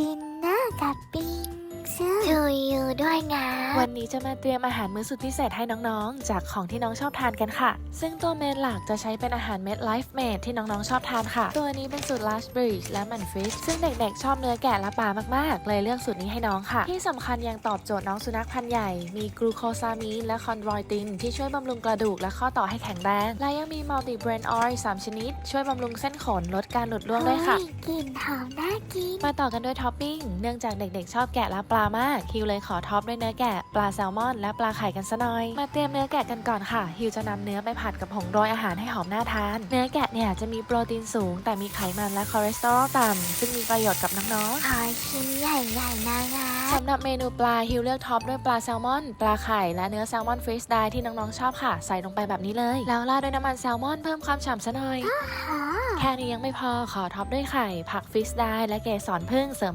ดิ นเนอร์กับปิงซูทูยูด้วยนะวันนี้จะมาเตรียมอาหารมื้อสุดพิเศษให้น้องๆ จากของที่น้องชอบทานกันค่ะ ซึ่งตัวเมนหลักจะใช้เป็นอาหารเม็ด Life Made ที่น้องๆ ชอบทานค่ะ ตัวนี้เป็นสูตร Large Bridge และมันฟิชซึ่งเด็กๆ ชอบเนื้อแกะและปลามากๆ เลยเลือกสูตรนี้ให้น้องค่ะ ที่สำคัญยังตอบโจทย์น้องสุนัขพันธุ์ใหญ่ มีกลูโคซามีนและคอนโดรอยตินที่ช่วยบำรุงกระดูกและข้อต่อให้แข็งแรง และยังมี Multi Brain Oil 3ชนิด ช่วยบำรุงเส้นขนลดการหลุดร่วงด้วยค่ะเฮ้กลิ่นหอมน่ากินมาต่อกันด้วยท็อปปิ้งเนื่องจากเด็กๆ ชอบแกะและปลามาก ฮิวเลยขอท็อปด้วยเนื้อแกะ ปลาแซลมอน และปลาไข่กันซะหน่อย มาเตรียมเนื้อแกะกันก่อนค่ะ ฮิวจะนำเนื้อไปผัดกับผงโรยอาหารให้หอมน่าทาน เนื้อแกะเนี่ยจะมีโปรตีนสูง แต่มีไขมันและคอเลสเตอรอลต่ำซึ่งมีประโยชน์กับน้องขอชิ้นใหญ่ๆนะงาๆสำหรับเมนูปลาฮิวเลือกท็อปด้วยปลาแซลมอน ปลาไข่และเนื้อแซลมอนฟรีสไดที่น้องๆชอบค่ะ ใส่ลงไปแบบนี้เลยแล้วราดด้วยน้ำมันแซลมอนเพิ่มความฉ่ำซะหน่อยหอมแค่นี้ยังไม่พอขอท็อปด้วยไข่ ผักฟิสไดและเกสรพึ่งเสริม